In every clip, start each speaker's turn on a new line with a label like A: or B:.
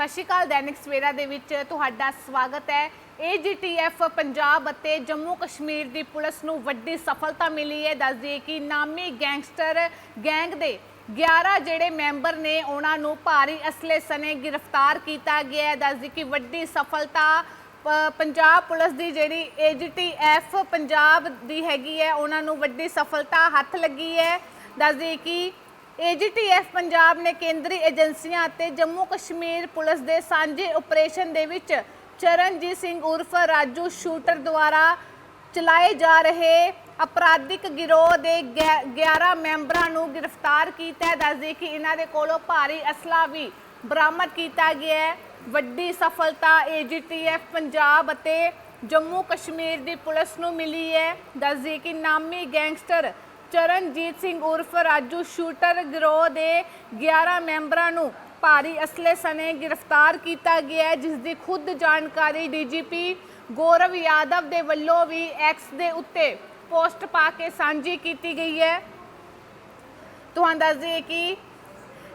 A: ਸਤਿ ਸ਼੍ਰੀ ਅਕਾਲ ਦੈਨਿਕ ਸਵੇਰਾ ਦੇ ਵਿੱਚ ਤੁਹਾਡਾ ਸਵਾਗਤ ਹੈ। ਏਜੀਟੀਐਫ ਪੰਜਾਬ ਅਤੇ ਜੰਮੂ ਕਸ਼ਮੀਰ ਦੀ ਪੁਲਿਸ ਨੂੰ ਵੱਡੀ ਸਫਲਤਾ ਮਿਲੀ ਹੈ। ਦੱਸ ਦਈਏ ਕਿ ਨਾਮੀ ਗੈਂਗਸਟਰ ਗੈਂਗ ਦੇ 11 ਜਿਹੜੇ ਮੈਂਬਰ ਨੇ, ਉਹਨਾਂ ਨੂੰ ਭਾਰੀ ਅਸਲੇ ਸਨੇ ਗ੍ਰਿਫਤਾਰ ਕੀਤਾ ਗਿਆ ਹੈ। ਦੱਸ ਦਈਏ ਕਿ ਵੱਡੀ ਸਫਲਤਾ ਪੰਜਾਬ ਪੁਲਿਸ ਦੀ ਜਿਹੜੀ ਏਜੀਟੀਐਫ ਪੰਜਾਬ ਦੀ ਹੈਗੀ ਹੈ, ਉਹਨਾਂ ਨੂੰ ਵੱਡੀ ਸਫਲਤਾ ਹੱਥ ਲੱਗੀ ਹੈ। ਦੱਸ ਦਈਏ ਕਿ ਏਜੀਟੀਐਫ ਪੰਜਾਬ ਨੇ ਕੇਂਦਰੀ ਏਜੰਸੀਆਂ ਅਤੇ ਜੰਮੂ ਕਸ਼ਮੀਰ ਪੁਲਿਸ ਦੇ ਸਾਂਝੇ ਆਪਰੇਸ਼ਨ ਦੇ ਵਿੱਚ ਚਰਨਜੀਤ ਸਿੰਘ ਉਰਫ ਰਾਜੂ ਸ਼ੂਟਰ ਦੁਆਰਾ ਚਲਾਏ ਜਾ ਰਹੇ ਅਪਰਾਧਿਕ ਗਿਰੋਹ ਦੇ ਗਿ- 11 ਮੈਂਬਰਾਂ ਨੂੰ ਗ੍ਰਿਫਤਾਰ ਕੀਤਾ ਹੈ। ਦੱਸਦੇ ਕਿ ਇਹਨਾਂ ਦੇ ਕੋਲੋਂ ਭਾਰੀ ਅਸਲਾ ਵੀ ਬਰਾਮਦ ਕੀਤਾ ਗਿਆ ਹੈ। ਵੱਡੀ ਸਫਲਤਾ ਏਜੀਟੀਐਫ ਪੰਜਾਬ ਅਤੇ ਜੰਮੂ ਕਸ਼ਮੀਰ ਦੀ ਪੁਲਿਸ ਨੂੰ ਮਿਲੀ ਹੈ। ਦੱਸਦੇ ਕਿ ਨਾਮੀ ਗੈਂਗਸਟਰ ਚਰਨਜੀਤ ਸਿੰਘ ਉਰਫ ਰਾਜੂ ਸ਼ੂਟਰ ਗਿਰੋਹ ਦੇ 11 ਮੈਂਬਰਾਂ ਨੂੰ ਭਾਰੀ ਅਸਲੇ ਸਣੇ ਗ੍ਰਿਫਤਾਰ ਕੀਤਾ ਗਿਆ ਜਿਸ ਦੀ ਖੁਦ ਜਾਣਕਾਰੀ ਡੀਜੀਪੀ ਗੌਰਵ ਯਾਦਵ ਦੇ ਵੱਲੋਂ ਵੀ ਐਕਸ ਦੇ ਉੱਤੇ ਪੋਸਟ ਪਾ ਕੇ ਸਾਂਝੀ ਕੀਤੀ ਗਈ ਹੈ। ਤੁਹਾਨੂੰ ਦੱਸ ਦਈਏ ਕਿ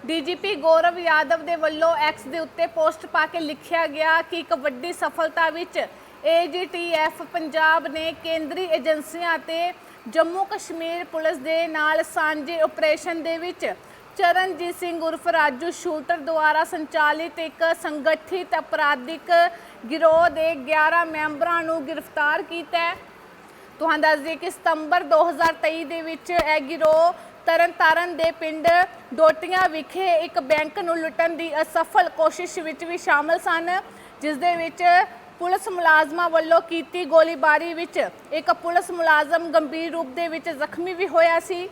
A: ਡੀਜੀਪੀ ਗੌਰਵ ਯਾਦਵ ਦੇ ਵੱਲੋਂ ਐਕਸ ਦੇ ਉੱਤੇ ਪੋਸਟ ਪਾ ਕੇ ਲਿਖਿਆ ਗਿਆ ਕਿ ਇੱਕ ਵੱਡੀ ਸਫਲਤਾ ਵਿੱਚ ਏਜੀਟੀਐਫ ਪੰਜਾਬ ਨੇ ਕੇਂਦਰੀ ਏਜੰਸੀਆਂ ਅਤੇ ਜੰਮੂ ਕਸ਼ਮੀਰ ਪੁਲਿਸ ਦੇ ਨਾਲ ਸਾਂਝੇ ਆਪਰੇਸ਼ਨ ਦੇ ਵਿੱਚ ਚਰਨਜੀਤ ਸਿੰਘ ਉਰਫ ਰਾਜੂ ਸ਼ੂਟਰ ਦੁਆਰਾ ਸੰਚਾਲਿਤ ਇੱਕ ਸੰਗਠਿਤ ਅਪਰਾਧਿਕ ਗਿਰੋਹ ਦੇ 11 ਮੈਂਬਰਾਂ ਨੂੰ ਗ੍ਰਿਫਤਾਰ ਕੀਤਾ ਹੈ। ਤੁਹਾਨੂੰ ਦੱਸ ਦਈਏ ਕਿ ਸਤੰਬਰ 2023 ਦੇ ਵਿੱਚ ਇਹ ਗਿਰੋਹ ਤਰਨਤਾਰਨ ਦੇ ਪਿੰਡ ਡੋਟੀਆਂ ਵਿਖੇ ਇੱਕ ਬੈਂਕ ਨੂੰ ਲੁੱਟਣ ਦੀ ਅਸਫਲ ਕੋਸ਼ਿਸ਼ ਵਿੱਚ ਵੀ ਸ਼ਾਮਲ ਸਨ, ਜਿਸ ਦੇ ਵਿੱਚ ਪੁਲਿਸ ਮੁਲਾਜ਼ਮਾਂ ਵੱਲੋਂ ਕੀਤੀ ਗੋਲੀਬਾਰੀ ਵਿੱਚ ਇੱਕ ਪੁਲਿਸ ਮੁਲਾਜ਼ਮ ਗੰਭੀਰ ਰੂਪ ਦੇ ਵਿੱਚ ਜ਼ਖਮੀ ਵੀ ਹੋਇਆ ਸੀ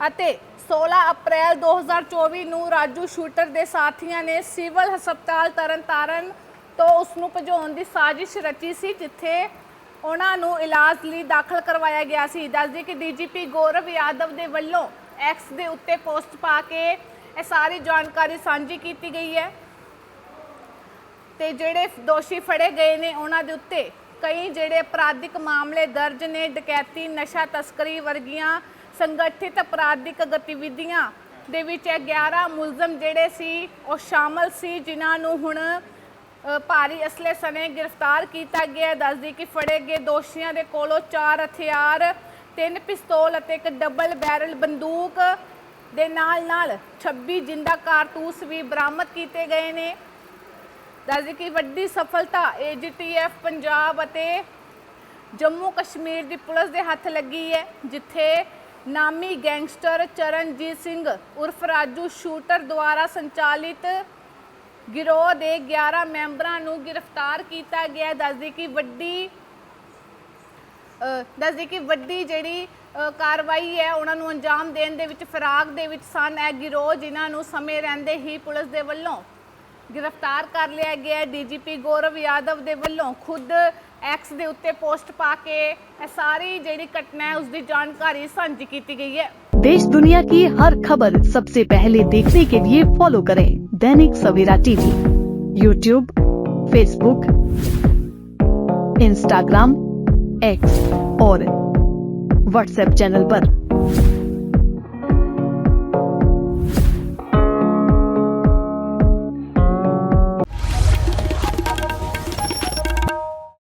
A: ਅਤੇ 16 ਅਪ੍ਰੈਲ 2024 ਨੂੰ ਰਾਜੂ ਸ਼ੂਟਰ ਦੇ ਸਾਥੀਆਂ ਨੇ ਸਿਵਲ ਹਸਪਤਾਲ ਤਰਨਤਾਰਨ ਤੋਂ ਉਸ ਨੂੰ ਭਜਾਉਣ ਦੀ ਸਾਜ਼ਿਸ਼ ਰਚੀ ਸੀ, ਜਿੱਥੇ ਉਹਨਾਂ ਨੂੰ ਇਲਾਜ ਲਈ ਦਾਖਲ ਕਰਵਾਇਆ ਗਿਆ ਸੀ। ਦੱਸਦੀ ਕਿ ਡੀਜੀਪੀ ਗੌਰਵ ਯਾਦਵ ਦੇ ਵੱਲੋਂ ਐਕਸ ਦੇ ਉੱਤੇ ਪੋਸਟ ਪਾ ਕੇ ਇਹ ਸਾਰੀ ਜਾਣਕਾਰੀ ਸਾਂਝੀ ਕੀਤੀ ਗਈ ਹੈ। ਤੇ ਜਿਹੜੇ ਦੋਸ਼ੀ ਫੜੇ ਗਏ ਨੇ ਉਹਨਾਂ ਦੇ ਉੱਤੇ ਕਈ ਜਿਹੜੇ ਅਪਰਾਧਿਕ ਮਾਮਲੇ ਦਰਜ ਨੇ, ਡਕੈਤੀ, ਨਸ਼ਾ ਤਸਕਰੀ ਵਰਗੀਆਂ ਸੰਗਠਿਤ ਅਪਰਾਧਿਕ ਗਤੀਵਿਧੀਆਂ ਦੇ ਵਿੱਚ ਇਹ 11 ਮੁਲਜ਼ਮ ਜਿਹੜੇ ਸੀ, ਉਹ ਸ਼ਾਮਲ ਸੀ, ਜਿਨ੍ਹਾਂ ਨੂੰ ਹੁਣ ਭਾਰੀ ਅਸਲੇ ਸਣੇ ਗ੍ਰਿਫਤਾਰ ਕੀਤਾ ਗਿਆ ਦੱਸਦੀ ਕਿ ਫੜੇ ਗਏ ਦੋਸ਼ੀਆਂ ਦੇ ਕੋਲੋਂ ਚਾਰ ਹਥਿਆਰ, ਤਿੰਨ ਪਿਸਤੌਲ ਅਤੇ ਇੱਕ ਡਬਲ ਬੈਰਲ ਬੰਦੂਕ ਦੇ ਨਾਲ ਨਾਲ 26 ਜਿੰਦਾ ਕਾਰਤੂਸ ਵੀ ਬਰਾਮਦ ਕੀਤੇ ਗਏ ਨੇ। ਦੱਸਦੀ ਕਿ ਵੱਡੀ ਸਫਲਤਾ ਏਜੀਟੀਐਫ ਪੰਜਾਬ ਅਤੇ ਜੰਮੂ ਕਸ਼ਮੀਰ ਦੀ ਪੁਲਿਸ ਦੇ ਹੱਥ ਲੱਗੀ ਹੈ ਜਿੱਥੇ ਨਾਮੀ ਗੈਂਗਸਟਰ ਚਰਨਜੀਤ ਸਿੰਘ ਉਰਫ ਰਾਜੂ ਸ਼ੂਟਰ ਦੁਆਰਾ ਸੰਚਾਲਿਤ ਗਿਰੋਹ ਦੇ 11 ਮੈਂਬਰਾਂ ਨੂੰ ਗ੍ਰਿਫਤਾਰ ਕੀਤਾ ਗਿਆ ਹੈ। ਦੱਸਦੀ ਕਿ ਵੱਡੀ ਅ, ਦੱਸਦੀ ਕਿ ਵੱਡੀ ਜਿਹੜੀ ਕਾਰਵਾਈ ਹੈ ਉਹਨਾਂ ਨੂੰ ਅੰਜਾਮ ਦੇਣ ਦੇ ਵਿੱਚ ਫਰਾਗ ਦੇ ਵਿੱਚ ਸਨ ਇਹ ਗਿਰੋਹ ਜਿਨ੍ਹਾਂ ਨੂੰ ਸਮੇਂ ਰਹਿੰਦੇ ਹੀ ਪੁਲਿਸ ਦੇ ਵੱਲੋਂ ਗ੍ਰਿਫਤਾਰ ਕਰ ਲਿਆ ਗਿਆ ਡੀਜੀਪੀ ਗੌਰਵ ਯਾਦਵ ਦੇ ਵੱਲੋਂ ਖੁਦ ਐਕਸ ਦੇ ਉੱਤੇ ਪੋਸਟ ਪਾ ਕੇ ਇਹ ਸਾਰੀ ਜਿਹੜੀ ਘਟਨਾ ਹੈ ਉਸ ਦੀ ਜਾਣਕਾਰੀ ਸਾਂਝੀ ਕੀਤੀ ਗਈ ਹੈ
B: देश दुनिया की हर खबर सबसे पहले देखने के लिए फॉलो करें Dainik Savera TV YouTube Facebook Instagram X और व्हाट्सएप चैनल पर।